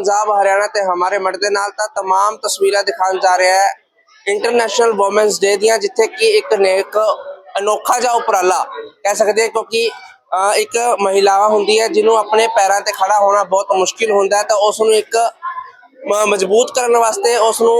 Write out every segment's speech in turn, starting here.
ਹਰਿਆਣਾ ਤੇ ਹਮਾਰੇ ਮੜ ਦੇ ਨਾਲ ਤਾਂ तमाम ਤਸਵੀਰਾਂ ਦਿਖਾਉਣ ਜਾ ਰਿਹਾ ਹੈ ਇੰਟਰਨੈਸ਼ਨਲ ਔਮਨਸ ਡੇ ਦੀਆਂ ਜਿੱਥੇ ਕਿ ਇੱਕ ਨੇਕ ਅਨੋਖਾ ਜਿਹਾ ਉਪਰਾਲਾ ਕਹਿ ਸਕਦੇ ਹਾਂ ਕਿਉਂਕਿ ਅ, ਇੱਕ ਮਹਿਲਾ ਹੁੰਦੀ ਹੈ ਜਿਹਨੂੰ ਆਪਣੇ ਪੈਰਾਂ ਤੇ ਖੜਾ ਹੋਣਾ ਬਹੁਤ ਮੁਸ਼ਕਿਲ ਹੁੰਦਾ ਹੈ ਤਾਂ ਉਸ ਨੂੰ ਇੱਕ ਮ- ਮਜ਼ਬੂਤ ਕਰਨ ਵਾਸਤੇ ਉਸ ਨੂੰ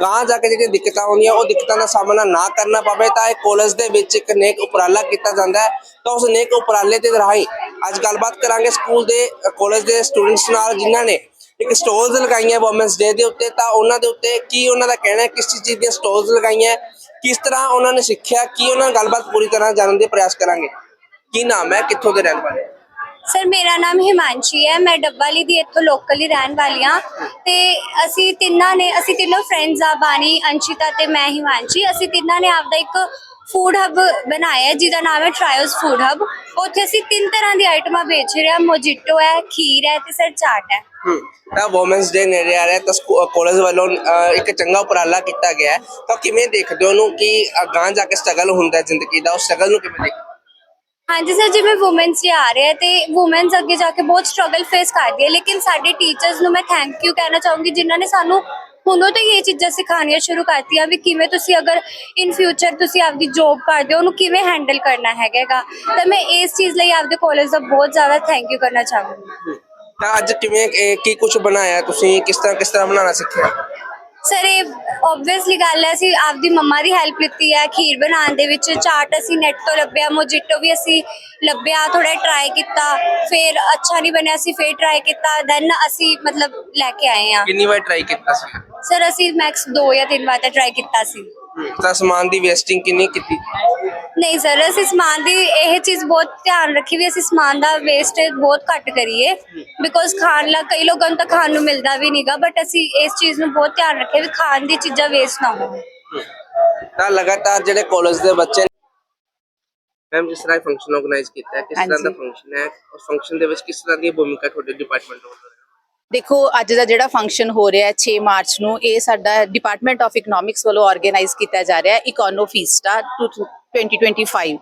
ਗਾਂ ਜਾ ਕੇ ਜਿਹੜੀਆਂ ਦਿੱਕਤਾਂ ਆਉਂਦੀਆਂ ਉਹ ਦਿੱਕਤਾਂ ਦਾ ਸਾਹਮਣਾ ਨਾ ਕਰਨਾ ਪਵੇ ਤਾਂ ਇਹ ਕਾਲਜ ਦੇ ਵਿੱਚ ਇੱਕ ਨੇਕ ਉਪਰਾਲਾ ਕੀਤਾ ਜਾਂਦਾ ਹੈ ਤਾਂ ਉਸ ਨੇਕ ਉਪਰਾਲੇ ਦੇ ਰਾਹੀਂ ਅੱਜ ਗੱਲਬਾਤ ਕਰਾਂਗੇ ਸਕੂਲ ਦੇ ਕਾਲਜ ਦੇ ਸਟੂਡੈਂਟਸ ਨਾਲ ਜਿਨ੍ਹਾਂ ਨੇ ਇੱਕ ਸਟੋਲਸ ਲਗਾਈਆਂ ਔਮਨਸ ਡੇ ਦੇ ਉੱਤੇ, ਤਾਂ ਉਹਨਾਂ ਦੇ ਉੱਤੇ ਕੀ ਉਹਨਾਂ ਦਾ ਕਹਿਣਾ ਹੈ, ਕਿਸ ਚੀਜ਼ ਦੀਆਂ ਸਟੋਲਸ ਲਗਾਈਆਂ ਕਿਸ ਤਰ੍ਹਾਂ ਉਹਨਾਂ ਨੇ ਸਿੱਖਿਆ, ਕੀ ਉਹਨਾਂ ਨਾਲ ਗੱਲਬਾਤ ਪੂਰੀ ਤਰ੍ਹਾਂ ਜਾਣਨ ਦੇ ਪ੍ਰਯਾਸ ਕਰਾਂਗੇ। ਕੀ ਨਾਮ ਹੈ, ਕਿੱਥੋਂ ਦੇ ਰਹਿਣ ਵਾਲੇ? ਸਰ, ਮੇਰਾ ਨਾਮ ਹਿਮਾਂਸ਼ੀ ਹੈ, ਮੈਂ ਡੱਬਾਲੀ ਦੀ ਇੱਥੋਂ ਲੋਕਲ ਹੀ ਰਹਿਣ ਵਾਲੀ ਹਾਂ। ਤੇ ਅਸੀਂ ਤਿੰਨਾਂ ਨੇ, ਅਸੀਂ ਤਿੰਨੋਂ ਫਰੈਂਡਸ ਆ, ਬਾਣੀ, ਅੰਸ਼ਿਤਾ ਤੇ ਮੈਂ ਹਿਮਾਂਸ਼ੀ। ਅਸੀਂ ਤਿੰਨਾਂ ਨੇ ਆਪਦਾ ਇੱਕ ਫੂਡ ਹੱਬ ਬਣਾਇਆ ਹੈ, ਜਿਹਦਾ ਨਾਮ ਹੈ ਟ੍ਰਾਇਲਸ ਫੂਡ ਹੱਬ ਉੱਥੇ ਅਸੀਂ ਤਿੰਨ ਤਰ੍ਹਾਂ ਦੀ ਆਈਟਮਾਂ ਵੇਚ ਰਹੇ ਹਾਂ। ਮੋਜੀਟੋ ਹੈ ਖੀਰ ਹੈ ਤੇ ਸਰ ਚਾਟ ਹੈ। ਹਮ, ਤਾਂ ਔਮਨਸ ਡੇ ਨੇੜੇ ਆ ਰਿਹਾ ਤਾਂ ਕਾਲਜ ਵੱਲੋਂ ਅ, ਇੱਕ ਚੰਗਾ ਉਪਰਾਲਾ ਕੀਤਾ ਗਿਆ ਹੈ। ਤਾਂ ਕਿਵੇਂ ਦੇਖਦੇ ਹੋ ਉਹਨੂੰ ਕਿ ਅਗਾਂਹ ਜਾ ਕੇ ਸਟਰਗਲ ਹੁੰਦਾ ਹੈ ਜ਼ਿੰਦਗੀ ਦਾ? ਉਸ ਸਟਰਗਲ ਨੂੰ ਕਿਵੇਂ ਦੇਖਦੇ ਹੋ? ਹਾਂਜੀ ਸਰ ਜਿਵੇਂ ਔਮਨਸ ਡੇ ਆ ਰਹੇ ਹੈ ਤੇ ਔਮਨਸ ਅੱਗੇ ਜਾ ਕੇ ਬਹੁਤ ਸਟਰਗਲ ਫੇਸ ਕਰਦੀ ਹੈ। ਲੇਕਿਨ ਸਾਡੇ ਟੀਚਰਸ ਨੂੰ ਮੈਂ ਥੈਂਕ ਯੂ ਕਹਿਣਾ ਚਾਹੂੰਗੀ ਜਿਨ੍ਹਾਂ ਨੇ ਸਾਨੂੰ ਹੁਣੋਂ ਤੋਂ ਹੀ ਇਹ ਚੀਜ਼ਾਂ ਸਿਖਾਉਣੀਆਂ ਸ਼ੁਰੂ ਕਰਤੀਆਂ ਵੀ ਕਿਵੇਂ ਤੁਸੀਂ ਅਗਰ ਇਨ ਫਿਊਚਰ ਤੁਸੀਂ ਆਪਦੀ ਜੌਬ ਕਰਦੇ ਹੋ, ਉਹਨੂੰ ਕਿਵੇਂ ਹੈਂਡਲ ਕਰਨਾ ਹੈਗਾਗਾ। ਤਾਂ ਮੈਂ ਇਸ ਚੀਜ਼ ਲਈ ਆਪਦੇ ਕਾਲਜ ਦਾ ਬਹੁਤ ਜ਼ਿਆਦਾ ਥੈਂਕ ਯੂ ਕਰਨਾ ਚਾਹੂੰਗੀ। ਤਾਂ ਅੱਜ ਕਿਵੇਂ, ਇਹ ਕੀ ਕੁਝ ਬਣਾਇਆ ਤੁਸੀਂ, ਕਿਸ ਤਰ੍ਹਾਂ ਕਿਸ ਤਰ੍ਹਾਂ ਬਣਾਉਣਾ ਸਿੱਖਿਆ? ਸਰ ਇਹ ਆਬਵੀਅਸਲੀ ਗੱਲ ਹੈ ਅਸੀਂ ਆਪਦੀ ਮੰਮਾ ਦੀ ਹੈਲਪ ਲਿੱਤੀ ਹੈ ਖੀਰ ਬਣਾਉਣ ਦੇ ਵਿੱਚ। ਚਾਟ ਅਸੀਂ ਨੈਟ ਤੋਂ ਲੱਭਿਆ ਮੋਜੀਟੋ ਵੀ ਅਸੀਂ ਲੱਭਿਆ ਥੋੜਾ ਟਰਾਈ ਕੀਤਾ ਫਿਰ ਅੱਛਾ ਨਹੀਂ ਬਣਿਆ ਅਸੀਂ ਫਿਰ ਟਰਾਈ ਕੀਤਾ ਦੈਨ ਅਸੀਂ ਮਤਲਬ ਲੈ ਕੇ ਆਏ ਹਾਂ। ਕਿੰਨੀ ਵਾਰ ਟਰਾਈ ਕੀਤਾ ਸੀ? ਸਰ ਅਸੀਂ ਮੈਕਸ 2 ਜਾਂ 3 ਵਾਰ ਤਾਂ ਟਰਾਈ ਕੀਤਾ ਸੀ। ਤਾਂ ਸਮਾਨ ਦੀ ਵੇਸਟਿੰਗ ਕਿੰਨੀ ਕੀਤੀ? ਨਹੀਂ ਸਰ ਅਸੀਂ ਸਮਾਨ ਦੀ ਇਹ ਚੀਜ਼ ਬਹੁਤ ਧਿਆਨ ਰੱਖੀ ਵੀ ਅਸੀਂ ਸਮਾਨ ਦਾ ਵੇਸਟੇਜ ਬਹੁਤ ਘੱਟ ਕਰੀਏ ਬਿਕੋਜ਼ ਖਾਣ ਲਾ ਕਈ ਲੋਕਾਂ ਨੂੰ ਤਾਂ ਖਾਣ ਨੂੰ ਮਿਲਦਾ ਵੀ ਨਹੀਂਗਾ ਬਟ ਅਸੀਂ ਇਸ ਚੀਜ਼ ਨੂੰ ਬਹੁਤ ਧਿਆਨ ਰੱਖਿਆ ਵੀ ਖਾਣ ਦੀ ਚੀਜ਼ਾਂ ਵੇਸਟ ਨਾ ਹੋਣ ਤਾਂ ਲਗਾਤਾਰ ਜਿਹੜੇ ਕਾਲਜ ਦੇ ਬੱਚੇ ਮੈਮ ਜਿਸ ਤਰ੍ਹਾਂ ਫੰਕਸ਼ਨ ਆਰਗੇਨਾਈਜ਼ ਕੀਤਾ ਹੈ ਕਿਸ ਤਰ੍ਹਾਂ ਦਾ। ਫੰਕਸ਼ਨ ਹੈ ਉਸ ਫੰਕਸ਼ਨ ਦੇ ਵਿੱਚ ਕਿਸ ਤਰ੍ਹਾਂ ਦੀ ਭੂਮਿਕਾ ਤੁਹਾਡੇ ਡਿਪਾਰਟਮੈਂਟ ਵੱਲੋਂ? ਦੇਖੋ ਅੱਜ ਦਾ ਜਿਹੜਾ ਫੰਕਸ਼ਨ ਹੋ ਰਿਹਾ ਹੈ 6 ਮਾਰਚ ਨੂੰ ਇਹ ਸਾਡਾ ਡਿਪਾਰਟਮੈਂਟ ਆਫ ਇਕਨੋਮਿਕਸ ਵੱਲੋਂ ਆਰਗੇਨਾਈਜ਼ ਕੀਤਾ ਜਾ ਰਿਹਾ ਹੈ ਇਕੋਨੋ ਫੀਸਟਾ 2025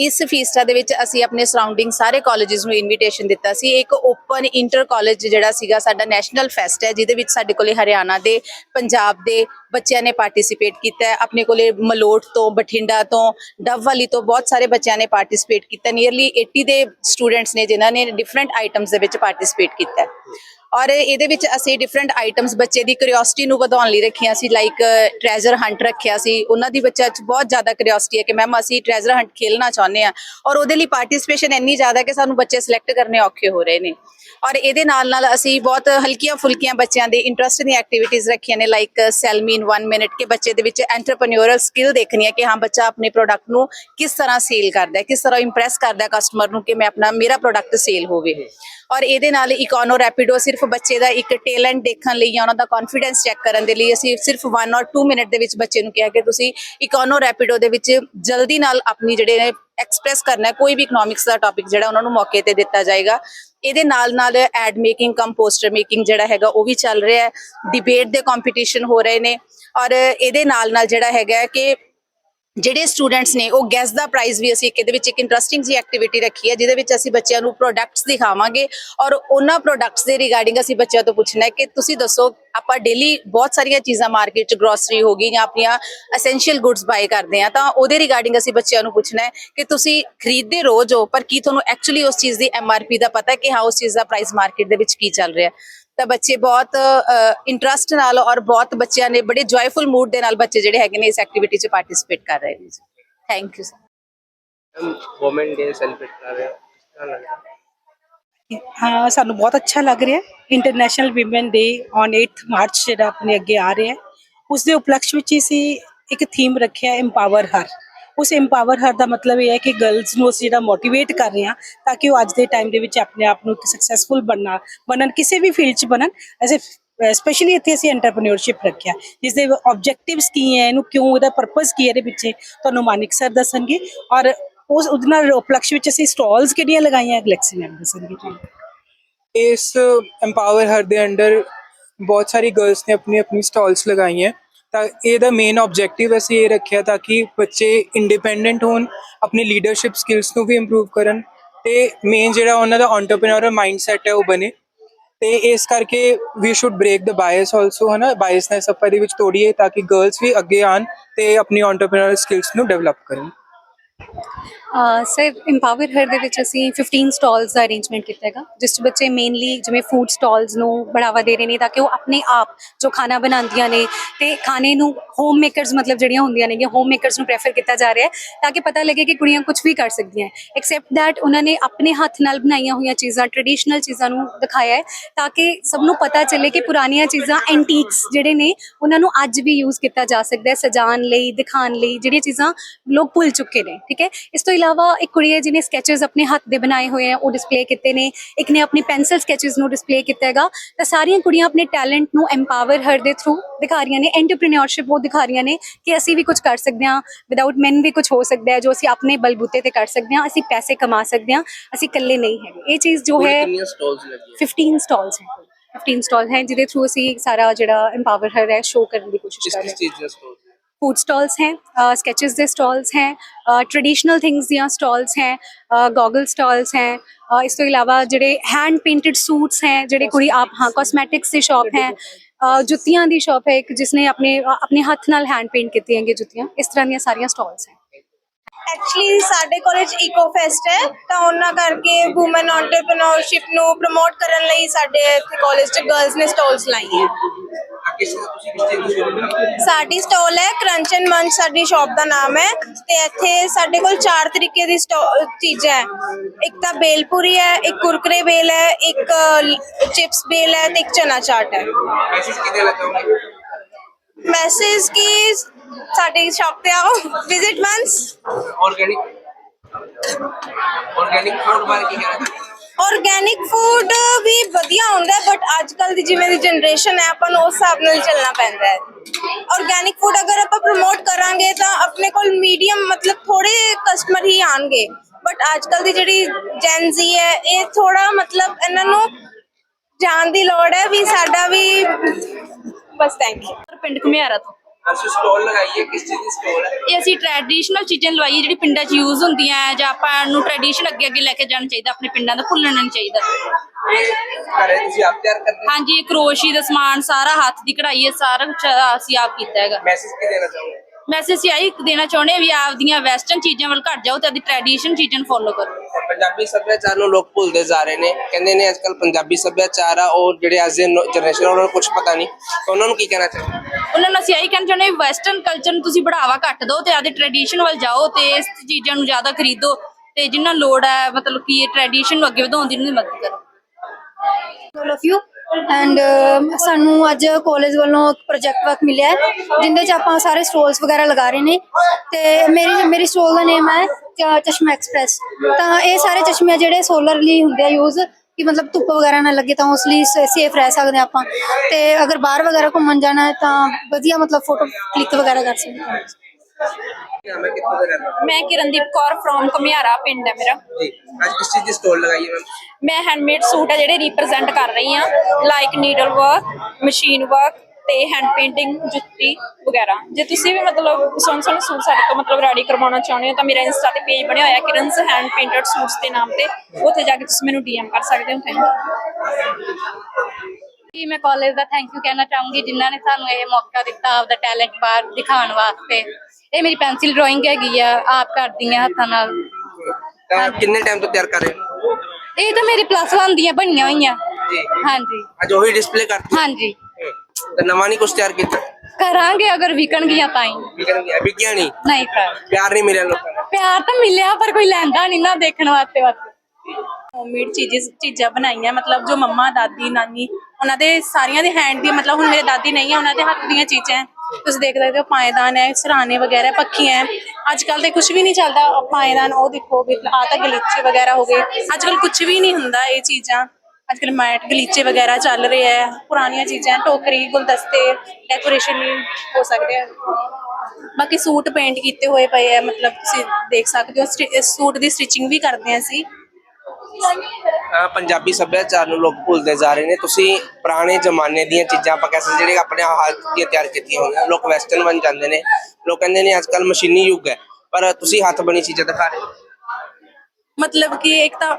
ਇਸ ਫੀਸਟਾ ਦੇ ਵਿੱਚ ਅਸੀਂ ਆਪਣੇ ਸਰਾਊਂਡਿੰਗ ਸਾਰੇ ਕਾਲਜਸ ਨੂੰ ਇਨਵੀਟੇਸ਼ਨ ਦਿੱਤਾ ਸੀ। ਇੱਕ ਓਪਨ ਇੰਟਰ ਕਾਲਜ ਜਿਹੜਾ ਸੀਗਾ ਸਾਡਾ ਨੈਸ਼ਨਲ ਫੈਸਟ ਹੈ, ਜਿਹਦੇ ਵਿੱਚ ਸਾਡੇ ਕੋਲੇ ਹਰਿਆਣਾ ਦੇ, ਪੰਜਾਬ ਦੇ ਬੱਚਿਆਂ ਨੇ ਪਾਰਟਿਸਿਪੇਟ ਕੀਤਾ ਆਪਣੇ ਕੋਲੇ ਮਲੋਟ ਤੋਂ, ਬਠਿੰਡਾ ਤੋਂ, ਡੱਬਵਾਲੀ ਤੋਂ ਬਹੁਤ ਸਾਰੇ ਬੱਚਿਆਂ ਨੇ ਪਾਰਟਿਸਿਪੇਟ ਕੀਤਾ। ਨੀਅਰਲੀ 80 ਦੇ ਸਟੂਡੈਂਟਸ ਨੇ ਜਿਨ੍ਹਾਂ ਨੇ ਡਿਫਰੈਂਟ ਆਈਟਮਸ ਦੇ ਵਿੱਚ ਪਾਰਟਿਸਿਪੇਟ ਕੀਤਾ ਔਰ ਇਹਦੇ ਵਿੱਚ ਅਸੀਂ ਡਿਫਰੈਂਟ ਆਈਟਮਸ ਬੱਚੇ ਦੀ ਕਿਉਰਿਓਸਿਟੀ ਨੂੰ ਵਧਾਉਣ ਲਈ ਰੱਖੀਆਂ ਸੀ ਲਾਈਕ ਟ੍ਰੈਜਰ ਹੰਟ ਰੱਖਿਆ ਸੀ। ਉਹਨਾਂ ਦੀ ਬੱਚਾ 'ਚ ਬਹੁਤ ਜ਼ਿਆਦਾ ਕਿਉਰਿਓਸਿਟੀ ਹੈ ਕਿ ਮੈਮ ਅਸੀਂ ਟ੍ਰੈਜਰ ਹੰਟ ਖੇਲਣਾ ਚਾਹੁੰਦੇ ਆ ਔਰ ਉਹਦੇ ਲਈ ਪਾਰਟਿਸਿਪੇਸ਼ਨ ਇੰਨੀ ਜ਼ਿਆਦਾ ਕਿ ਸਾਨੂੰ ਬੱਚੇ ਸਿਲੈਕਟ ਕਰਨੇ ਔਖੇ ਹੋ ਰਹੇ ਨੇ। ਔਰ ਇਹਦੇ ਨਾਲ ਨਾਲ ਅਸੀਂ ਬਹੁਤ ਹਲਕੀਆਂ ਫੁਲਕੀਆਂ ਬੱਚਿਆਂ ਦੇ ਇੰਟਰਸਟ ਦੀਆਂ ਐਕਟੀਵਿਟੀਜ਼ ਰੱਖੀਆਂ ਨੇ like sell me in 1 minute ਕੇ ਬੱਚੇ ਦੇ ਵਿੱਚ ਐਂਟਰਪ੍ਰੈਨਿਓਰਲ ਸਕਿੱਲ ਦੇਖਣੀ ਹੈ ਕਿ ਹਾਂ ਬੱਚਾ ਆਪਣੇ ਪ੍ਰੋਡਕਟ ਨੂੰ ਕਿਸ ਤਰ੍ਹਾਂ ਸੇਲ ਕਰਦਾ ਹੈ, ਕਿਸ ਤਰ੍ਹਾਂ ਇੰਪ੍ਰੈਸ ਕਰਦਾ ਹੈ ਕਸਟਮਰ ਨੂੰ ਕਿ ਮੈਂ ਆਪਣਾ, ਮੇਰਾ ਪ੍ਰੋਡਕਟ ਸੇਲ ਹੋਵੇ ਔਰ ਇਹਦੇ ਨਾਲ ਇਕੋਨੋ ਰੈਪਿਡੋ ਸਿਰਫ ਬੱਚੇ ਦਾ ਇੱਕ ਟੈਲੈਂਟ ਦੇਖਣ ਲਈ ਜਾਂ ਉਹਨਾਂ ਦਾ ਕੌਨਫੀਡੈਂਸ ਚੈੱਕ ਕਰਨ ਦੇ ਲਈ ਅਸੀਂ ਸਿਰਫ 1 ਔਰ 2 ਮਿੰਟ ਦੇ ਵਿੱਚ ਬੱਚੇ ਨੂੰ ਕਿਹਾ ਕਿ ਤੁਸੀਂ ਇਕੋਨੋ ਰੈਪਿਡੋ ਦੇ ਵਿੱਚ ਜਲਦੀ ਨਾਲ ਆਪਣੀ ਜਿਹੜੇ ਨੇ ਐਕਸਪ੍ਰੈਸ ਕਰਨਾ ਕੋਈ ਵੀ ਇਕਨੋਮਿਕਸ ਦਾ ਟੌਪਿਕ ਜਿਹੜਾ ਉਹਨਾਂ ਨੂੰ ਮੌਕੇ ਤੇ ਦਿੱਤਾ ਜਾਏਗਾ। ਇਹਦੇ ਨਾਲ ਨਾਲ ad making cum poster making ਜਿਹੜਾ ਹੈਗਾ, ਉਹ ਵੀ ਚੱਲ ਰਿਹਾ ਹੈ। ਡਿਬੇਟ ਦੇ ਕੰਪੀਟੀਸ਼ਨ ਹੋ ਰਹੇ ਨੇ। ਔਰ ਇਹਦੇ ਨਾਲ ਨਾਲ ਜਿਹੜਾ ਹੈਗਾ ਕਿ ਜਿਹੜੇ ਸਟੂਡੈਂਟਸ ਨੇ, ਉਹ ਗੈਸ ਦਾ ਪ੍ਰਾਈਜ਼ ਵੀ ਅਸੀਂ ਇੱਕ ਇਹਦੇ ਵਿੱਚ ਇੱਕ ਇੰਟਰਸਟਿੰਗ ਜੀ ਐਕਟੀਵਿਟੀ ਰੱਖੀ ਹੈ, ਜਿਹਦੇ ਵਿੱਚ ਅਸੀਂ ਬੱਚਿਆਂ ਨੂੰ ਪ੍ਰੋਡਕਟਸ ਦਿਖਾਵਾਂਗੇ ਔਰ ਉਹਨਾਂ ਪ੍ਰੋਡਕਟਸ ਦੇ ਰਿਗਾਰਡਿੰਗ ਅਸੀਂ ਬੱਚਿਆਂ ਤੋਂ ਪੁੱਛਣਾ ਹੈ ਕਿ ਤੁਸੀਂ ਦੱਸੋ, ਆਪਾਂ ਡੇਲੀ ਬਹੁਤ ਸਾਰੀਆਂ ਚੀਜ਼ਾਂ ਮਾਰਕੀਟ 'ਚ ਗਰੋਸਰੀ ਹੋ ਗਈ ਜਾਂ ਆਪਣੀਆਂ ਐਸੈਂਸ਼ੀਅਲ ਗੁੱਡਸ ਬਾਏ ਕਰਦੇ ਆ ਤਾਂ ਉਹਦੇ ਰਿਗਾਰਡਿੰਗ ਅਸੀਂ ਬੱਚਿਆਂ ਨੂੰ ਪੁੱਛਣਾ ਹੈ ਕਿ ਤੁਸੀਂ ਖਰੀਦਦੇ ਰੋਜ਼ ਹੋ, ਪਰ ਕੀ ਤੁਹਾਨੂੰ ਐਕਚੁਅਲੀ ਉਸ ਚੀਜ਼ ਦੀ ਐਮਆਰਪੀ ਦਾ ਪਤਾ ਹੈ ਕਿ ਹਾਂ, ਉਸ ਚੀਜ਼ ਦਾ ਪ੍ਰਾਈਸ ਮਾਰਕੀਟ ਦੇ ਵਿੱਚ ਕੀ ਚੱਲ ਰਿਹਾ ਤਾਂ ਬੱਚੇ ਬਹੁਤ ਇੰਟਰਸਟ ਨਾਲ ਔਰ ਬਹੁਤ ਬੱਚਿਆਂ ਨੇ ਬੜੇ ਜੋਇਫੁਲ ਮੂਡ ਦੇ ਨਾਲ ਬੱਚੇ ਜਿਹੜੇ ਹੈਗੇ ਨੇ ਇਸ ਐਕਟੀਵਿਟੀ 'ਚ ਪਾਰਟਿਸਿਪੇਟ ਕਰ ਰਹੇ ਨੇ thank you ma'am woman day celebrate ਕਰ ਰਹੇ ਹੋ ਹਾਂ ਸਾਨੂੰ ਬਹੁਤ ਅੱਛਾ ਲੱਗ ਰਿਹਾ। International woman day on 8th March ਜਿਹੜਾ ਆਪਣੇ ਅੱਗੇ ਆ ਰਿਹਾ ਹੈ। ਉਸ ਦੇ ਉਪਲਕਸ਼ ਵਿੱਚ ਹੀ ਅਸੀਂ ਇੱਕ ਥੀਮ ਰੱਖਿਆ ਇੰਪਾਵਰ ਹਰ ਉਸ ਇੰਪਾਵਰ ਹਰ ਦਾ ਮਤਲਬ ਇਹ ਹੈ ਕਿ ਗਰਲਸ ਨੂੰ ਅਸੀਂ ਜਿਹੜਾ ਮੋਟੀਵੇਟ ਕਰ ਰਹੇ ਹਾਂ ਤਾਂ ਕਿ ਉਹ ਅੱਜ ਦੇ ਟਾਈਮ ਦੇ ਵਿੱਚ ਆਪਣੇ ਆਪ ਨੂੰ ਇੱਕ ਸਕਸੈਸਫੁਲ ਬਣਨਾ, ਬਣਨ, ਕਿਸੇ ਵੀ ਫੀਲਡ 'ਚ ਬਣਨ ਐਸੇ ਸਪੈਸ਼ਲੀ ਇੱਥੇ ਅਸੀਂ ਐਂਟਰਪ੍ਰੀਨਿਓਰਸ਼ਿਪ ਰੱਖਿਆ ਜਿਸ ਦੇ ਆਬਜੈਕਟਿਵਸ ਕੀ ਹੈ, ਇਹਨੂੰ ਕਿਉਂ, ਇਹਦਾ ਪਰਪਸ ਕੀ ਹੈ, ਇਹਦੇ ਪਿੱਛੇ ਤੁਹਾਨੂੰ ਮਾਨਿਕ ਸਰ ਦੱਸਣਗੇ ਔਰ ਉਸ, ਉਹਦੇ ਨਾਲ ਉਪਲਕਸ਼ ਵਿੱਚ ਅਸੀਂ ਸਟਾਲਸ ਕਿਹੜੀਆਂ ਲਗਾਈਆਂ ਗਲੈਕਸੀ ਮੈਮ ਦੱਸਣਗੇ ਤੁਹਾਨੂੰ ਇਸ ਐਮਪਾਵਰ ਹਰ ਦੇ ਅੰਡਰ ਬਹੁਤ ਸਾਰੀ ਗਰਲਸ ਨੇ ਆਪਣੀ ਆਪਣੀ ਸਟਾਲਸ ਹੈ ਤਾਂ ਇਹਦਾ ਮੇਨ ਆਬਜੈਕਟਿਵ ਅਸੀਂ ਇਹ ਰੱਖਿਆ ਤਾਂ ਕਿ ਬੱਚੇ ਇੰਡੀਪੈਂਡੈਂਟ ਹੋਣ, ਆਪਣੀ ਲੀਡਰਸ਼ਿਪ ਸਕਿੱਲਸ ਨੂੰ ਵੀ ਇੰਪਰੂਵ ਕਰਨ ਤੇ ਮੇਨ ਜਿਹੜਾ ਉਹਨਾਂ ਦਾ ਐਂਟਰਪ੍ਰੀਨਿਓਰਲ ਮਾਈਂਡਸੈਟ ਹੈ ਉਹ ਬਣੇ। ਤੇ ਇਸ ਕਰਕੇ ਵੀ ਸ਼ੁੱਡ ਬ੍ਰੇਕ ਦਾ ਬਾਇਸ ਆਲਸੋ ਹੈ ਨਾ ਬਾਇਸਨੈਸ ਆਪਾਂ ਦੇ ਵਿੱਚ ਤੋੜੀਏ ਤਾਂ ਕਿ ਗਰਲਸ ਵੀ ਅੱਗੇ ਆਣ ਤੇ ਆਪਣੀ ਐਂਟਰਪ੍ਰੀਨਿਓਰ ਸਕਿੱਲਸ ਨੂੰ ਡਿਵੈਲਪ ਕਰਨ। ਸਰ ਇੰਪਾਵਰ ਹਰ ਦੇ ਵਿੱਚ ਅਸੀਂ 15 ਸਟਾਲਸ ਦਾ ਅਰੇਂਜਮੈਂਟ ਕੀਤਾ ਹੈਗਾ, ਜਿਸ 'ਚ ਬੱਚੇ ਮੇਨਲੀ ਜਿਵੇਂ ਫੂਡ ਸਟਾਲਸ ਨੂੰ ਬੜਾਵਾ ਦੇ ਰਹੇ ਨੇ ਤਾਂ ਕਿ ਉਹ ਆਪਣੇ ਆਪ ਜੋ ਖਾਣਾ ਬਣਾਉਂਦੀਆਂ ਨੇ ਤੇ ਖਾਣੇ ਨੂੰ ਹੋਮ ਮੇਕਰਸ ਮਤਲਬ ਜਿਹੜੀਆਂ ਹੁੰਦੀਆਂ ਨੇ ਹੋਮ ਮੇਕਰਸ ਨੂੰ ਪ੍ਰੈਫਰ ਕੀਤਾ ਜਾ ਰਿਹਾ ਹੈ ਤਾਂ ਕਿ ਪਤਾ ਲੱਗੇ ਕਿ ਕੁੜੀਆਂ ਕੁਝ ਵੀ ਕਰ ਸਕਦੀਆਂ ਐਕਸੈਪਟ ਥੈਟ ਉਹਨਾਂ ਨੇ ਆਪਣੇ ਹੱਥ ਨਾਲ ਬਣਾਈਆਂ ਹੋਈਆਂ ਚੀਜ਼ਾਂ ਟ੍ਰੈਡੀਸ਼ਨਲ ਚੀਜ਼ਾਂ ਨੂੰ ਦਿਖਾਇਆ ਹੈ ਤਾਂ ਕਿ ਸਭ ਨੂੰ ਪਤਾ ਚੱਲੇ ਕਿ ਪੁਰਾਣੀਆਂ ਚੀਜ਼ਾਂ ਐਂਟੀਕਸ ਜਿਹੜੇ ਨੇ ਉਹਨਾਂ ਨੂੰ ਅੱਜ ਵੀ ਯੂਜ਼ ਕੀਤਾ ਜਾ ਸਕਦਾ ਹੈ ਸਜਾਉਣ ਲਈ, ਦਿਖਾਉਣ ਲਈ, ਜਿਹੜੀਆਂ ਚੀਜ਼ਾਂ ਲੋਕ ਭੁੱਲ ਚੁੱਕੇ ਨੇ, ਠੀਕ ਹੈ? ਇਸ ਤੋਂ ਇਲਾਵਾ ਇੱਕ ਕੁੜੀ ਹੈ ਜਿਹਨੇ ਸਕੈਚਸ ਆਪਣੇ ਹੱਥ ਦੇ ਬਣਾਏ ਹੋਏ ਆ ਉਹ ਡਿਸਪਲੇ ਕੀਤੇ ਨੇ। ਇੱਕ ਨੇ ਆਪਣੀ ਪੈਨਸਲ ਸਕੈਚਸ ਨੂੰ ਡਿਸਪਲੇ ਕੀਤਾ ਹੈਗਾ। ਤਾਂ ਸਾਰੀਆਂ ਕੁੜੀਆਂ ਆਪਣੇ ਟੈਲੈਂਟ ਨੂੰ ਐਮਪਾਵਰ ਹਰ ਦੇ ਥਰੂ ਦਿਖਾ ਰਹੀਆਂ ਨੇ। ਐਂਟਰਪ੍ਰੀਨਿਓਰਸ਼ਿਪ ਉਹ ਦਿਖਾ ਰਹੀਆਂ ਨੇ ਕਿ ਅਸੀਂ ਵੀ ਕੁਝ ਕਰ ਸਕਦੇ ਹਾਂ। ਵਿਦਆਊਟ ਮੈਨ ਵੀ ਕੁਝ ਹੋ ਸਕਦਾ ਹੈ ਜੋ ਅਸੀਂ ਆਪਣੇ ਬਲਬੂਤੇ ਤੇ ਕਰ ਸਕਦੇ ਹਾਂ। ਅਸੀਂ ਪੈਸੇ ਕਮਾ ਸਕਦੇ ਹਾਂ। ਅਸੀਂ ਇਕੱਲੇ ਨਹੀਂ ਹੈਗੇ। ਇਹ ਚੀਜ਼ ਜੋ ਹੈ ਕਿੰਨੀਆਂ ਸਟਾਲਸ ਲੱਗੀਆਂ? 15 ਸਟਾਲਸ ਹੈ। 15 ਸਟਾਲ ਹੈ ਜਿਹਦੇ ਥਰੂ ਅਸੀਂ ਸਾਰਾ ਜਿਹੜਾ ਐਮਪਾਵਰ ਹਰ ਹੈ ਸ਼ੋ ਕਰਨ ਦੀ ਕੋਸ਼ਿਸ਼ ਕਿਸ ਕਰ ਰਹੇ ਕਿਸ ਹਾਂ। ਚੀਜ਼ ਦੇ ਸਟਾਲ फूड स्टॉल्स हैं स्केचेस ਦੇ ਸਟਾਲਸ हैं ट्रेडिशनल थिंग्स ਦੀਆਂ ਸਟਾਲਸ हैं ਗੋਗਲ ਸਟਾਲਸ हैं ਅ, ਇਸ ਤੋਂ ਇਲਾਵਾ ਜਿਹੜੇ ਹੈਂਡ ਪੇਂਟਡ ਸੂਟਸ हैं ਜਿਹੜੇ ਕੁੜੀ ਆਪ ਹਾਂ ਕਾਸਮੈਟਿਕਸ ਦੀ ਸ਼ਾਪ ਹੈ ਅ, ਜੁੱਤੀਆਂ ਦੀ ਸ਼ਾਪ ਹੈ ਇੱਕ ਜਿਸਨੇ ਆਪਣੇ ਆਪਣੇ ਹੱਥ ਨਾਲ ਹੈਂਡ ਪੇਂਟ ਕੀਤੀਆਂ ਹੈਗੀਆਂ ਜੁੱਤੀਆਂ ਇਸ ਤਰ੍ਹਾਂ ਦੀਆਂ ਸਾਰੀਆਂ ਸਟਾਲਸ ਹੈ ਐਕਚੁਅਲੀ ਸਾਡੇ ਕਾਲਜ ਇਕੋ ਫੈਸਟ ਹੈ ਤਾਂ ਉਹਨਾਂ ਕਰਕੇ ਔਮਨ ਐਂਟਰਪ੍ਰੀਨਿਓਰਸ਼ਿਪ ਨੂੰ ਪ੍ਰਮੋਟ ਕਰਨ ਲਈ ਸਾਡੇ ਇੱਥੇ ਕਾਲਜ 'ਚ ਗਰਲਸ ਨੇ ਸਟਾਲਸ ਲਾਈ ਹੈ ਸਾਡੀ ਸਟਾਲ ਹੈ ਕਰੰਚਨ ਮੰਚ ਸਾਡੀ ਸ਼ਾਪ ਦਾ ਨਾਮ ਹੈ ਤੇ ਇੱਥੇ ਸਾਡੇ ਕੋਲ ਚਾਰ ਤਰੀਕੇ ਦੀ ਚੀਜ਼ਾਂ ਹੈ। ਇੱਕ ਤਾਂ ਬੇਲਪੂਰੀ ਹੈ ਇੱਕ ਕੁਰਕਰੇ ਬੇਲ ਹੈ ਇੱਕ ਚਿਪਸ ਬੇਲ ਹੈ ਤੇ ਇੱਕ ਚਨਾ ਚਾਟ ਹੈ। ਮੈਸੇਜ ਕੀ ਸਾਡੀ ਸ਼ਾਪ ਤੇ ਆਓ visit once organic organic food ਬਾਰੇ ਕੀ ਕਹਿਣਾ ਆਰਗੈਨਿਕ ਫੂਡ ਵੀ ਵਧੀਆ ਹੁੰਦਾ ਬਟ ਅੱਜ ਕੱਲ ਦੀ ਜਿਵੇਂ ਦੀ ਜਨਰੇਸ਼ਨ ਹੈ ਆਪਾਂ ਨੂੰ ਉਸ ਹਿਸਾਬ ਨਾਲ ਚੱਲਣਾ ਪੈਂਦਾ ਹੈ। ਆਰਗੈਨਿਕ ਫੂਡ ਅਗਰ ਆਪਾਂ ਪ੍ਰਮੋਟ ਕਰਾਂਗੇ ਤਾਂ ਆਪਣੇ ਕੋਲ ਮੀਡੀਅਮ ਮਤਲਬ ਥੋੜੇ ਕਸਟਮਰ ਹੀ ਆਣਗੇ ਬਟ ਅੱਜ ਕੱਲ ਦੀ ਜਿਹੜੀ ਜੈਨਜ਼ੀ ਹੈ ਇਹ ਥੋੜਾ ਮਤਲਬ ਇਹਨਾਂ ਨੂੰ ਜਾਣ ਦੀ ਲੋੜ ਹੈ ਵੀ ਸਾਡਾ ਵੀ ਬਸ ਥੈਂਕ ਯੂ ਪਿੰਡ ਘੁਮਿਆਰਾ ਤੋਂ। ਅਸੀਂ ਸਟਾਲ ਲਗਾਈਏ ਕਿਸ ਚੀਜ਼ ਦੀ ਸਟਾਲ ਹੈ? ਇਹ ਅਸੀਂ ਟ੍ਰੈਡੀਸ਼ਨਲ ਚੀਜ਼ਾਂ ਲਵਾਈਏ ਜਿਹੜੀ ਪਿੰਡਾਂ 'ਚ ਯੂਜ਼ ਹੁੰਦੀਆਂ ਹੈ ਜਾਂ ਆਪਾਂ ਨੂੰ ਟ੍ਰੈਡੀਸ਼ਨ ਅੱਗੇ ਅੱਗੇ ਲੈ ਕੇ ਜਾਣਾ ਚਾਹੀਦਾ ਆਪਣੇ ਪਿੰਡਾਂ ਦਾ ਭੁੱਲਣਾ ਨਹੀਂ ਚਾਹੀਦਾ। ਇਹ ਘਰੇ ਤੁਸੀਂ ਆਪ ਤਿਆਰ ਕਰਦੇ ਹਾਂਜੀ ਇਹ ਕਰੋਸ਼ੀ ਦਾ ਸਮਾਨ ਸਾਰਾ ਹੱਥ ਦੀ ਕਢਾਈ ਇਹ ਸਾਰਾ ਕੁਛ ਅਸੀਂ ਆਪ ਕੀਤਾ ਹੈਗਾ। ਮੈਸੇਜ ਕੀ ਦੇਣਾ ਚਾਹੋਗੇ? ਮੈਸੇਜ ਅਸੀਂ ਆਹੀ ਦੇਣਾ ਚਾਹੁੰਦੇ ਹਾਂ ਵੀ ਆਪਦੀਆਂ ਵੈਸਟਰਨ ਚੀਜ਼ਾਂ ਵੱਲ ਘੱਟ ਜਾਓ ਤੇ ਆਪਦੀ ਟ੍ਰੈਡੀਸ਼ਨ ਚੀਜ਼ਾਂ ਨੂੰ ਫੋਲੋ ਕਰੋ। ਪੰਜਾਬੀ ਸੱਭਿਆਚਾਰ ਨੂੰ ਲੋਕ ਭੁੱਲਦੇ ਜਾ ਰਹੇ ਨੇ। ਕਹਿੰਦੇ ਨੇ ਅੱਜਕੱਲ ਪੰਜਾਬੀ ਸੱਭਿਆਚਾਰ ਆ ਉਹ ਜਿਹੜੇ ਅੱਜ ਦੇ ਜਨਰੇਸ਼ਨ ਉਹਨਾਂ ਨੂੰ ਕੁਝ ਪਤਾ ਨਹੀਂ। ਤਾਂ ਉਹਨਾਂ ਨੂੰ ਕੀ ਕਹਿਣਾ ਚਾਹੀਦਾ? ਉਹਨਾਂ ਨੂੰ ਅਸੀਂ ਆਹੀ ਕਹਿਣਾ ਚਾਹੁੰਦੇ ਵੈਸਟਰਨ ਕਲਚਰ ਨੂੰ ਤੁਸੀਂ ਬੜਾਵਾ ਘੱਟ ਦਿਓ ਤੇ ਆਪਦੀ ਟ੍ਰੈਡੀਸ਼ਨ ਵੱਲ ਜਾਓ ਤੇ ਇਸ ਚੀਜ਼ਾਂ ਨੂੰ ਜ਼ਿਆਦਾ ਖਰੀਦੋ ਤੇ ਜਿੰਨਾਂ ਲੋੜ ਹੈ ਮਤਲਬ ਕਿ ਇਹ ਟ੍ਰੈਡੀਸ਼ਨ ਨੂੰ ਅੱਗੇ ਵਧਾਉਣ ਦੀ ਉਹਨਾਂ ਦੀ ਮਦਦ ਕਰੋ। All of you. And um, ਸਾਨੂੰ ਅੱਜ ਕਾਲਜ ਵੱਲੋਂ ਇੱਕ ਪ੍ਰੋਜੈਕਟ ਵਰਕ ਮਿਲਿਆ ਹੈ, ਜਿੰਦੇ ਚ ਆਪਾਂ ਸਾਰੇ ਸਟੋਲਸ ਵਗੈਰਾ ਲਗਾ ਰਹੇ ਨੇ। ਤੇ ਮੇਰੀ ਮੇਰੀ ਸਟੋਲ ਦਾ ਨੇਮ ਹੈ ਚਸ਼ਮਾ ਐਕਸਪ੍ਰੈਸ ਤਾਂ ਇਹ ਸਾਰੇ ਚਸ਼ਮੇ ਆ ਜਿਹੜੇ ਸੋਲਰਲੀ ਹੁੰਦੇ ਆ ਯੂਜ਼ ਕਿ ਮਤਲਬ ਧੁੱਪ ਵਗੈਰਾ ਨਾ ਲੱਗੇ ਤਾਂ ਉਸ ਲਈ ਸੇਫ ਰਹਿ ਸਕਦੇ ਹਾਂ ਆਪਾਂ। ਤੇ ਅਗਰ ਬਾਹਰ ਵਗੈਰਾ ਘੁੰਮਣ ਜਾਣਾ ਹੈ ਤਾਂ ਵਧੀਆ ਮਤਲਬ ਫੋਟੋ ਕਲਿੱਕ ਵਗੈਰਾ ਕਰ ਸਕਦੇ ਹਾਂ ਮੈਂ ਕਿੱਥੋਂ ਦੇ ਰਹਿਣਾ ਮੈਂ ਕਿਰਨਦੀਪ ਕੌਰ ਫਰੋਮ ਘੁਮਿਆਰਾ ਪਿੰਡ ਹੈ ਮੇਰਾ। ਜੀ। ਅੱਜ ਕਿਸ ਚੀਜ਼ ਦੀ ਸਟਾਲ ਲਗਾਈ ਹੈ ਮੈਮ? ਮੈਂ ਹੈਂਡਮੇਡ ਸੂਟ ਆ ਜਿਹੜੇ ਰਿਪਰੈਜ਼ੈਂਟ ਕਰ ਰਹੀ ਆ like needle work machine work ਤੇ ਹੈਂਡ ਪੇਂਟਿੰਗ ਜੁੱਤੀ ਵਗੈਰਾ। ਜੇ ਤੁਸੀਂ ਵੀ ਮਤਲਬ ਸੋਹਣੇ ਸੋਹਣੇ ਸੂਟ ਸਾਡੇ ਤੋਂ ਮਤਲਬ ਰੈਡੀ ਕਰਵਾਉਣਾ ਚਾਹੁੰਦੇ ਹੋ ਤਾਂ ਮੇਰਾ ਇੰਸਟਾ ਤੇ ਪੇਜ ਬਣਿਆ ਹੋਇਆ ਕਿਰਨਸ ਹੈਂਡ ਪੇਂਟਡ ਸੂਟਸ ਦੇ ਨਾਮ ਤੇ। ਉੱਥੇ ਜਾ ਕੇ ਤੁਸੀਂ ਮੈਨੂੰ ਡੀਐਮ ਕਰ ਸਕਦੇ ਹੋ ਥੈਂਕ ਯੂ ਜੀ ਮੈਂ ਕਾਲਜ ਦਾ ਥੈਂਕ ਯੂ ਕਹਿਣਾ ਚਾਹੂੰਗੀ ਜਿਨ੍ਹਾਂ ਨੇ ਸਾਨੂੰ ਇਹ ਮੌਕਾ ਦਿੱਤਾ ਆਪਦਾ ਟੈਲੈਂਟ ਬਾਹਰ ਦਿਖਾਉਣ ਵਾਸਤੇ। ਇਹ ਮੇਰੀ ਪੈਨਸਿਲ ਡਰਾਇੰਗ ਹੈਗੀ ਆ ਆਪ ਕਰਦੀ ਆ ਹੱਥਾਂ ਨਾਲ। ਤਾਂ ਕਿੰਨੇ ਟਾਈਮ ਤੋਂ ਤਿਆਰ ਕਰ ਰਹੇ ਹੋ? ਇਹ ਤਾਂ ਮੇਰੀ ਪਲੱਸ 1 ਦੀਆਂ ਬਣੀਆਂ ਹੋਈਆਂ। ਜੀ। ਹਾਂਜੀ। ਅੱਜ ਉਹੀ ਡਿਸਪਲੇ ਕਰਤੀ? ਹਾਂਜੀ। ਤਾਂ ਨਵਾਂ ਨਹੀਂ ਕੁਝ ਤਿਆਰ ਕੀਤਾ? ਕਰਾਂਗੇ ਅਗਰ ਵਿਕਣਗੀਆਂ ਤਾਂ ਹੀ। ਵਿਕਣ ਗਿਆ ਵਿਕਿਆ ਨਹੀਂ? ਨਹੀਂ ਤਾਂ ਪਿਆਰ ਨਹੀਂ ਮਿਲਿਆ ਲੋਕਾਂ ਨੂੰ? ਪਿਆਰ ਤਾਂ ਮਿਲਿਆ ਪਰ ਕੋਈ ਲੈਂਦਾ ਨਹੀਂ ਨਾ ਦੇਖਣ ਵਾਸਤੇ ਬਸ। ਹੋਮਮੇਡ ਚੀਜ਼ਾਂ ਚੀਜ਼ਾਂ ਬਣਾਈਆਂ ਮਤਲਬ ਜੋ ਮੰਮਾ ਦਾਦੀ ਨਾਨੀ ਉਹਨਾਂ ਦੇ ਸਾਰੀਆਂ ਦੇ ਹੈਂਡ ਦੀ ਮਤਲਬ ਹੁਣ ਮੇਰੇ ਦਾਦੀ ਨਹੀਂ ਹੈ ਉਹਨਾਂ ਦੇ ਹੱਥ ਦੀਆਂ ਚੀਜ਼ਾਂ ਹੈ। ਤੁਸੀਂ ਦੇਖ ਸਕਦੇ ਹੋ ਪਾਏਦਾਨ ਹੈ ਸਰਾਣੇ ਵਗੈਰਾ, ਪੱਖੀਆਂ ਅੱਜ ਕੱਲ ਤੇ ਕੁਝ ਵੀ ਨਹੀਂ ਚੱਲਦਾ ਪਾਏਦਾਨ, ਉਹ ਦੇਖੋ ਵੀ ਆ ਤਾਂ ਗਲੀਚੇ ਵਗੈਰਾ ਹੋ ਗਏ। ਅੱਜ ਕੱਲ ਕੁਝ ਵੀ ਨਹੀਂ ਹੁੰਦਾ ਇਹ ਚੀਜ਼ਾਂ। ਅੱਜ ਕੱਲ ਮੈਟ, ਗਲੀਚੇ ਵਗੈਰਾ ਚੱਲ ਰਹੇ ਹੈ, ਪੁਰਾਣੀਆਂ ਚੀਜ਼ਾਂ, ਟੋਕਰੀ, ਗੁਲਦਸਤੇ ਡੈਕੋਰੇਸ਼ਨ ਵੀ ਹੋ ਸਕਦੇ ਆ ਬਾਕੀ ਸੂਟ ਪੇਂਟ ਕੀਤੇ ਹੋਏ ਪਏ ਆ ਮਤਲਬ ਤੁਸੀਂ ਦੇਖ ਸਕਦੇ ਹੋ, ਸੂਟ ਦੀ ਸਟਿਚਿੰਗ ਵੀ ਕਰਦੇ ਆ ਅਸੀਂ। ਪੰਜਾਬੀ ਸੱਭਿਆਚਾਰ ਨੂੰ ਲੋਕ ਭੁੱਲਦੇ ਜਾ ਰਹੇ ਨੇ ਤੁਸੀਂ ਪੁਰਾਣੇ ਜ਼ਮਾਨੇ ਦੀਆਂ ਚੀਜ਼ਾਂ ਆਪਾਂ ਕਹਿ ਸਕਦੇ ਜਿਹੜੇ ਆਪਣੇ ਹੱਥ ਦੀਆਂ ਤਿਆਰ ਕੀਤੀਆਂ ਹੋਈਆਂ ਲੋਕ ਵੈਸਟਰਨ ਬਣ ਜਾਂਦੇ ਨੇ ਲੋਕ ਕਹਿੰਦੇ ਨੇ ਅੱਜ ਕੱਲ ਮਸ਼ੀਨੀ ਯੁੱਗ ਹੈ ਪਰ ਤੁਸੀਂ ਹੱਥ ਬਣੀ ਚੀਜ਼ਾਂ ਦਿਖਾ ਰਹੇ ਹੋ ਮਤਲਬ ਕਿ ਇੱਕ ਤਾਂ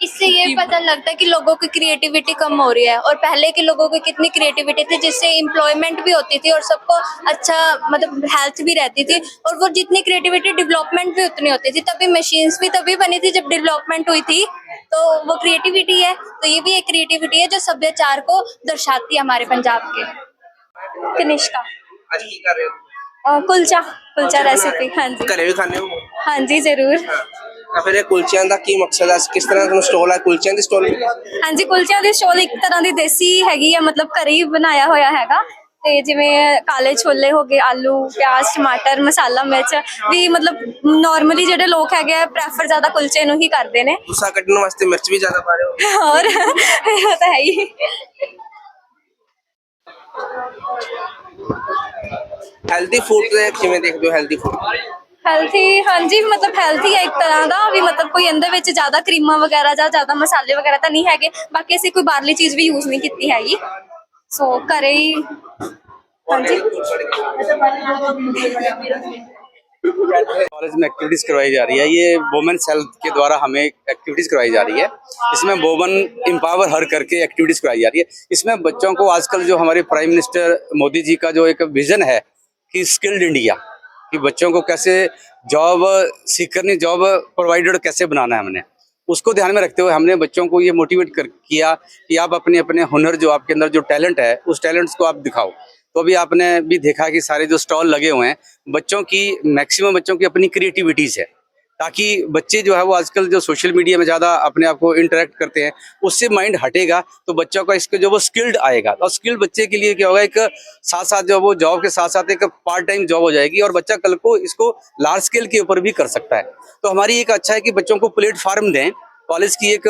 इससे ये पता लगता है कि लोगों की क्रिएटिविटी कम हो रही है और पहले के लोगों की कितनी क्रिएटिविटी थी जिससे एम्प्लॉयमेंट भी होती थी और सबको अच्छा मतलब हेल्थ भी रहती थी और वो जितनी क्रिएटिविटी डेवलपमेंट भी उतनी होती थी तभी मशीन्स भी तभी बनी थी जब डेवलपमेंट हुई थी तो वो क्रिएटिविटी है तो ये भी एक क्रिएटिविटी है जो सभ्याचार को दर्शाती है हमारे पंजाब के कनिष्का ਅੱਜ ਕੀ ਕਰ ਰਹੇ ਹੋ अ, कुलचा कुलचा रेसिपी हाँ जी ਘਰੇ ਵੀ ਖਾਣੇ ਹੋ हाँ जी जरूर ਤਾਂ ਫਿਰ ਇਹ ਕੁਲਚਿਆਂ ਦਾ ਕੀ ਮਕਸਦ ਹੈ ਕਿਸ ਤਰ੍ਹਾਂ ਤੁਹਾਨੂੰ ਸਟੋਲ ਹੈ ਕੁਲਚਿਆਂ ਦੀ ਸਟੋਲ ਹਾਂਜੀ ਕੁਲਚਿਆਂ ਦੀ ਸਟੋਲ ਇੱਕ ਤਰ੍ਹਾਂ ਦੀ ਦੇਸੀ ਹੈਗੀ ਆ ਮਤਲਬ ਘਰੇ ਹੀ ਬਣਾਇਆ ਹੋਇਆ ਹੈਗਾ ਤੇ ਜਿਵੇਂ ਕਾਲੇ ਛੋਲੇ ਹੋ ਗਏ ਆਲੂ ਪਿਆਜ਼ ਟਮਾਟਰ ਮਸਾਲਾ ਮਿਰਚ ਵੀ ਮਤਲਬ ਨਾਰਮਲੀ ਜਿਹੜੇ ਲੋਕ ਹੈਗੇ ਆ ਪ੍ਰੈਫਰ ਜ਼ਿਆਦਾ ਕੁਲਚੇ ਨੂੰ ਹੀ ਕਰਦੇ ਨੇ। ਗੁੱਸਾ ਕੱਢਣ ਵਾਸਤੇ ਮਿਰਚ ਵੀ ਜ਼ਿਆਦਾ ਪਾ ਰਹੇ ਹੋ? ਔਰ ਇਹ ਤਾਂ ਹੈ ਹੀ। ਹੈਲਦੀ ਫੂਡ ਤੇ ਕਿਵੇਂ ਦੇਖਦੇ ਹੋ ਹੈਲਦੀ ਫੂਡ ਹੈਲਥੀ ਹਾਂਜੀ ਮਤਲਬ ਹੈਲਥੀ ਹੈ ਇੱਕ ਤਰ੍ਹਾਂ ਦਾ ਵੀ ਮਤਲਬ ਕੋਈ ਇਹਦੇ ਵਿੱਚ ਜ਼ਿਆਦਾ ਕਰੀਮਾਂ ਵਗੈਰਾ ਜਾਂ ਜ਼ਿਆਦਾ ਮਸਾਲੇ ਵਗੈਰਾ ਤਾਂ ਨਹੀਂ ਹੈਗੇ ਬਾਕੀ ਅਸੀਂ ਕੋਈ ਬਾਹਰਲੀ ਚੀਜ਼ ਵੀ ਯੂਜ਼ ਨਹੀਂ ਕੀਤੀ ਹੈਗੀ। ਸੋ ਘਰੇ ਹੀ ਹਾਂਜੀ कॉलेज में एक्टिविटीज करवाई जा रही है ये वुमेन्स हेल्थ के द्वारा हमें एक्टिविटीज करवाई जा रही है इसमें वोमन एम्पावर हर करके एक्टिविटीज करवाई जा रही है इसमें बच्चों को आजकल जो हमारे प्राइम मिनिस्टर मोदी जी का जो एक विजन है कि स्किल्ड इंडिया कि बच्चों को कैसे जॉब सीकर नहीं जॉब प्रोवाइडेड कैसे बनाना है हमने उसको ध्यान में रखते हुए हमने बच्चों को ये मोटिवेट कर, किया कि आप अपने अपने हुनर जो आपके अंदर जो टैलेंट है, उस टैलेंट्स को आप दिखाओ। तो अभी आपने भी देखा कि सारे जो स्टॉल लगे हुए हैं, बच्चों की मैक्सिमम बच्चों की अपनी क्रिएटिविटीज है। ताकि बच्चे जो है वो आजकल जो सोशल मीडिया में ज़्यादा अपने आप को इंटरेक्ट करते हैं, उससे माइंड हटेगा तो बच्चों का इसके जो वो स्किल्ड आएगा। और स्किल्ड बच्चे के लिए क्या होगा, एक साथ साथ जो वो जॉब के साथ साथ एक पार्ट टाइम जॉब हो जाएगी और बच्चा कल को इसको लार्ज स्केल के ऊपर भी कर सकता है। तो हमारी एक अच्छा है कि बच्चों को प्लेटफार्म दें कॉलेज की एक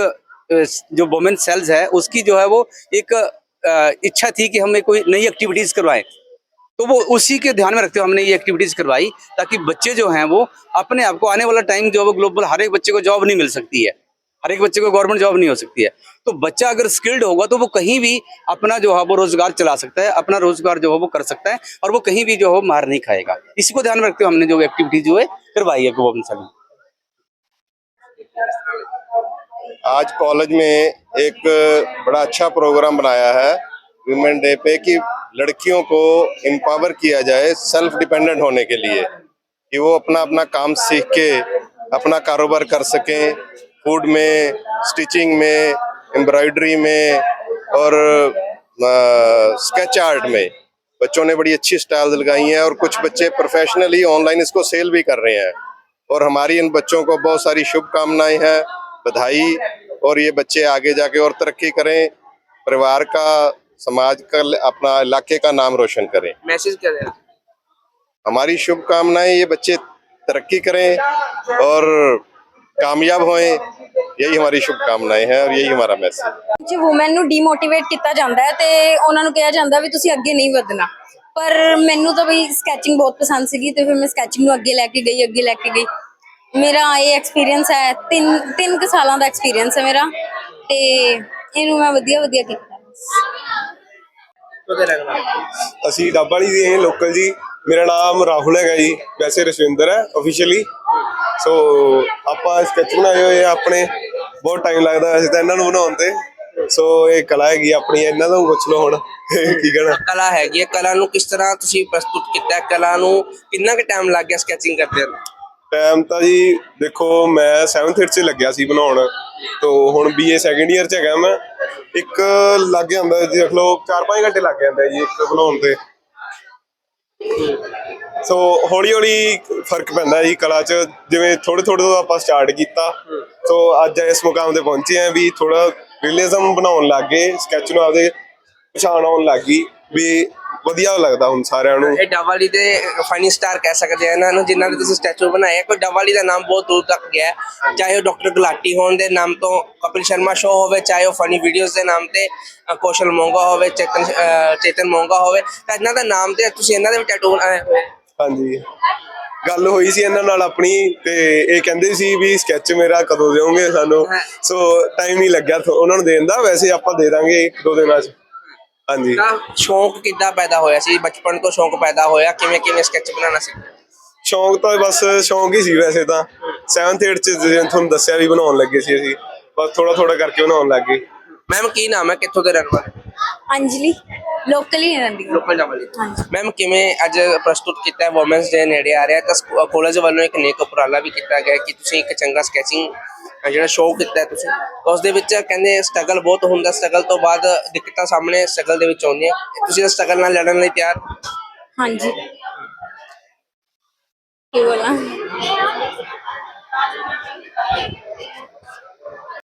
जो वोमेन सेल्स है, उसकी जो है वो एक इच्छा थी कि हमें कोई नई एक्टिविटीज़ करवाएँ। तो वो उसी के ध्यान में रखते हुए हमने ये एक्टिविटीज़ करवाई ताकि बच्चे जो हैं वो अपने आप को आने वाला टाइम जो है ग्लोबल हर एक बच्चे को जॉब नहीं मिल सकती है। हर एक बच्चे को गवर्नमेंट जॉब नहीं हो सकती है। तो बच्चा अगर स्किल्ड होगा तो वो कहीं भी अपना जो है वो रोज़गार चला सकता है, अपना रोज़गार जो है वो कर सकता है और वो कहीं भी जो है मार नहीं खाएगा। इसी को ध्यान में रखते हुए हमने जो एक्टिविटी जो है करवाई है गोविंद आज कॉलेज में एक बड़ा अच्छा प्रोग्राम बनाया है। वुमेन डे पे कि लड़कियों को एम्पावर किया जाए सेल्फ डिपेंडेंट होने के लिए, कि वो अपना अपना काम सीख के, अपना कारोबार कर सकें फ़ूड में स्टिचिंग में एम्ब्रॉयडरी में और स्केच आर्ट में। बच्चों ने बड़ी अच्छी स्टाइल लगाई हैं और कुछ बच्चे प्रोफेशनली ऑनलाइन इसको सेल भी कर रहे हैं। और हमारी इन बच्चों को बहुत सारी शुभकामनाएँ हैं, बधाई, और ये बच्चे आगे जाके और तरक्की करें, परिवार का समाज का अपना इलाके का नाम रोशन करें ਮੈਸੇਜ ਕਰ ਰਹੇ हमारी शुभकामनाएं ये बच्चे तरक्की करें और कामयाब होएं यही हमारी शुभकामनाएं हैं और यही हमारा मैसेज ਚ ਔਮਨ ਨੂੰ ਡੀਮੋਟੀਵੇਟ ਕੀਤਾ ਜਾਂਦਾ ਹੈ ਤੇ ਉਹਨਾਂ ਨੂੰ ਕਿਹਾ ਜਾਂਦਾ ਵੀ ਤੁਸੀਂ ਅੱਗੇ ਨਹੀਂ ਵਧਣਾ ਪਰ ਮੈਨੂੰ ਤਾਂ ਬਈ ਸਕੈਚਿੰਗ ਬਹੁਤ ਪਸੰਦ ਸੀਗੀ ਤੇ ਫਿਰ ਮੈਂ ਸਕੈਚਿੰਗ ਨੂੰ ਅੱਗੇ ਲੈ ਕੇ ਗਈ ਅੱਗੇ ਲੈ ਕੇ ਗਈ ਮੇਰਾ ਇਹ ਐਕਸਪੀਰੀਅੰਸ ਹੈ ਤਿੰਨ ਤਿੰਨ ਕੁ ਸਾਲਾਂ ਦਾ ਐਕਸਪੀਰੀਅੰਸ ਹੈ ਮੇਰਾ ਤੇ ਇਹਨੂੰ ਮੈਂ ਵਧੀਆ ਵਧੀਆ ਕੀਤਾ ਉਹਦੇ ਰਹਿਣ ਵਾਲੇ? ਅਸੀਂ ਡੱਬ ਵਾਲੀ ਦੇ ਹਾਂ ਲੋਕਲ ਜੀ। ਮੇਰਾ ਨਾਮ ਰਾਹੁਲ ਹੈਗਾ ਜੀ। ਵੈਸੇ ਰਸ਼ਵਿੰਦਰ ਹੈ ਅਫੀਸ਼ੀਅਲੀ ਸੋ ਆਪਾਂ ਸਕੈਚ ਬਣਾਏ ਹੋਏ ਆ ਆਪਣੇ। ਬਹੁਤ ਟਾਈਮ ਲੱਗਦਾ ਵੈਸੇ ਤਾਂ ਇਹਨਾਂ ਨੂੰ ਬਣਾਉਣ ਤੇ। ਸੋ ਇਹ ਕਲਾ ਹੈਗੀ ਆਪਣੀ ਇਹਨਾਂ ਤੋਂ ਪੁੱਛ ਲਓ ਹੁਣ। ਕੀ ਕਹਿਣਾ? ਕਲਾ ਹੈਗੀ ਹੈ ਕਲਾ ਨੂੰ ਕਿਸ ਤਰ੍ਹਾਂ ਤੁਸੀਂ ਪ੍ਰਸਤੁਤ ਕੀਤਾ? ਕਲਾ ਨੂੰ ਕਿੰਨਾ ਕੁ ਟਾਈਮ ਲੱਗ ਗਿਆ ਸਕੈਚਿੰਗ ਕਰਦੇ ਨੂੰ? ਟਾਈਮ ਤਾਂ ਜੀ ਦੇਖੋ ਮੈਂ 7th 8th ਚ ਲੱਗਿਆ ਸੀ ਬਣਾਉਣ। ਤੋਂ ਹੁਣ ਬੀਏ ਸੈਕੰਡ ਇਅਰ ਚ ਹੈਗਾ ਮੈਂ। ਇੱਕ ਲੱਗ ਜਾਂਦਾ ਜੀ, ਦੇਖ ਲਓ 4-5 ਘੰਟੇ ਲੱਗ ਜਾਂਦੇ ਜੀ ਇੱਕ ਬਣਾਉਣ ਤੇ। ਸੋ ਹੌਲੀ ਹੌਲੀ ਫ਼ਰਕ ਪੈਂਦਾ ਜੀ ਕਲਾ ਚ, ਜਿਵੇਂ ਥੋੜੇ ਥੋੜੇ ਤੋਂ ਆਪਾਂ ਸਟਾਰਟ ਕੀਤਾ। ਸੋ ਅੱਜ ਇਸ ਮੁਕਾਮ ਤੇ ਪਹੁੰਚੇ ਆ ਵੀ ਥੋੜਾ ਰੀਅਲਿਜ਼ਮ ਬਣਾਉਣ ਲੱਗ ਗਏ ਸਕੈਚ ਨੂੰ ਆਪਦੇ ਪਛਾਣ ਆਉਣ ਲੱਗ ਗਈ ਵੀ ਵਧੀਆ ਲੱਗਦਾ ਹੁਣ ਸਾਰਿਆਂ ਨੂੰ। ਇਹ ਡੱਵਾਲੀ ਦੇ ਫਨੀ ਸਟਾਰ ਕਹਿ ਸਕਦੇ ਆ ਇਹਨਾਂ ਨੂੰ ਜਿਨ੍ਹਾਂ ਦੇ ਤੁਸੀਂ ਸਟੈਚੂ ਬਣਾਏ ਆ। ਕੋਈ ਡੱਵਾਲੀ ਦਾ ਨਾਮ ਬਹੁਤ ਦੂਰ ਤੱਕ ਗਿਆ। ਹੈ। ਚਾਹੇ ਉਹ ਡਾਕਟਰ ਗੁਲਾਟੀ ਹੋਣ ਦੇ ਨਾਮ ਤੋਂ ਕਪਿਲ ਸ਼ਰਮਾ ਸ਼ੋ ਹੋਵੇ ਚਾਹੇ ਉਹ ਫਨੀ ਵੀਡੀਓਜ਼ ਦੇ ਨਾਮ ਤੇ ਅ, ਕੌਸ਼ਲ ਮੋਂਗਾ ਹੋਵੇ ਚੇਤਨ ਅ, ਚੇਤਨ ਮੋਂਗਾ ਹੋਵੇ। ਤਾਂ ਇਹਨਾਂ ਦਾ ਨਾਮ ਤੇ ਤੁਸੀਂ ਇਹਨਾਂ ਦੇ ਵੀ ਟੈਟੂ ਬਣਾਏ ਹੋਏ। ਆ। ਹਾਂਜੀ। ਗੱਲ ਹੋਈ ਸੀ ਇਹਨਾਂ ਨਾਲ ਆਪਣੀ ਤੇ ਇਹ ਕਹਿੰਦੇ ਸੀ ਵੀ ਸਕੈਚ ਮੇਰਾ ਕਦੋਂ ਦਿਓਗੇ ਸਾਨੂੰ। ਸੋ ਟਾਈਮ ਨਹੀਂ ਲੱਗਿਆ ਥੋ- ਉਹਨਾਂ ਨੂੰ ਦੇਣ ਦਾ। ਵੈਸੇ ਆਪਾਂ ਦੇ ਦਾਂਗੇ ਇੱਕ ਦੋ ਦਿਨਾਂ ਚ। ਹਾਂਜੀ। ਤਾਂ ਸ਼ੌਂਕ ਕਿੱਦਾਂ ਪੈਦਾ ਹੋਇਆ ਸੀ? ਬਚਪਨ ਤੋਂ ਸ਼ੌਂਕ ਪੈਦਾ ਹੋਇਆ ਕਿਵੇਂ ਕਿਵੇਂ ਸਕੈਚ ਬਣਾਉਣਾ ਸੀ? ਸ਼ੌਂਕ ਤਾਂ ਬਸ ਸ਼ੌਂਕ ਹੀ ਸੀ ਵੈਸੇ ਤਾਂ। 7th 8th ਚ ਜਿਵੇਂ ਤੁਹਾਨੂੰ ਦੱਸਿਆ ਵੀ ਬਣਾਉਣ ਲੱਗੇ ਸੀ ਅਸੀਂ ਬਸ ਥੋੜਾ ਥੋੜਾ ਕਰਕੇ ਬਣਾਉਣ ਲੱਗ ਗਏ। ਮੈਮ ਕੀ ਨਾਮ ਹੈ? ਕਿੱਥੋਂ ਦੇ ਰਹਿਣ ਵਾਲੇ? ਅੰਜਲੀ ਲੋਕਲ ਹੀ ਰਹਿੰਦੀ ਲੋਕਲ ਜਾਵਲੀ ਮੈਮ ਕਿਵੇਂ ਅੱਜ ਪ੍ਰਸਤੁਤ ਕੀਤਾ ਹੈ? ਔਮਨਸ ਡੇ ਨੇੜੇ ਆ ਰਿਹਾ ਤਾਂ ਕਾਲਜ ਵੱਲੋਂ ਇੱਕ ਨੇਕ ਉਪਰਾਲਾ ਵੀ ਕੀਤਾ ਗਿਆ ਕਿ ਤੁਸੀਂ ਇੱਕ ਚੰਗਾ ਸਕੈਚਿੰਗ ਜਿਹੜਾ ਸ਼ੋਅ ਕੀਤਾ ਹੈ ਤੁਸੀਂ ਉਸ ਦੇ ਵਿੱਚ ਕਹਿੰਦੇ ਸਟਰਗਲ ਬਹੁਤ ਹੁੰਦਾ ਸਟਰਗਲ ਤੋਂ ਬਾਅਦ ਦਿੱਕਤਾਂ ਸਾਹਮਣੇ ਸਟਰਗਲ ਦੇ ਵਿੱਚ ਆਉਂਦੀਆਂ। ਤੁਸੀਂ ਸਟਰਗਲ ਨਾਲ ਲੜਨ ਲਈ ਤਿਆਰ? ਹਾਂਜੀ। ਕੀ ਬੋਲਾਂ?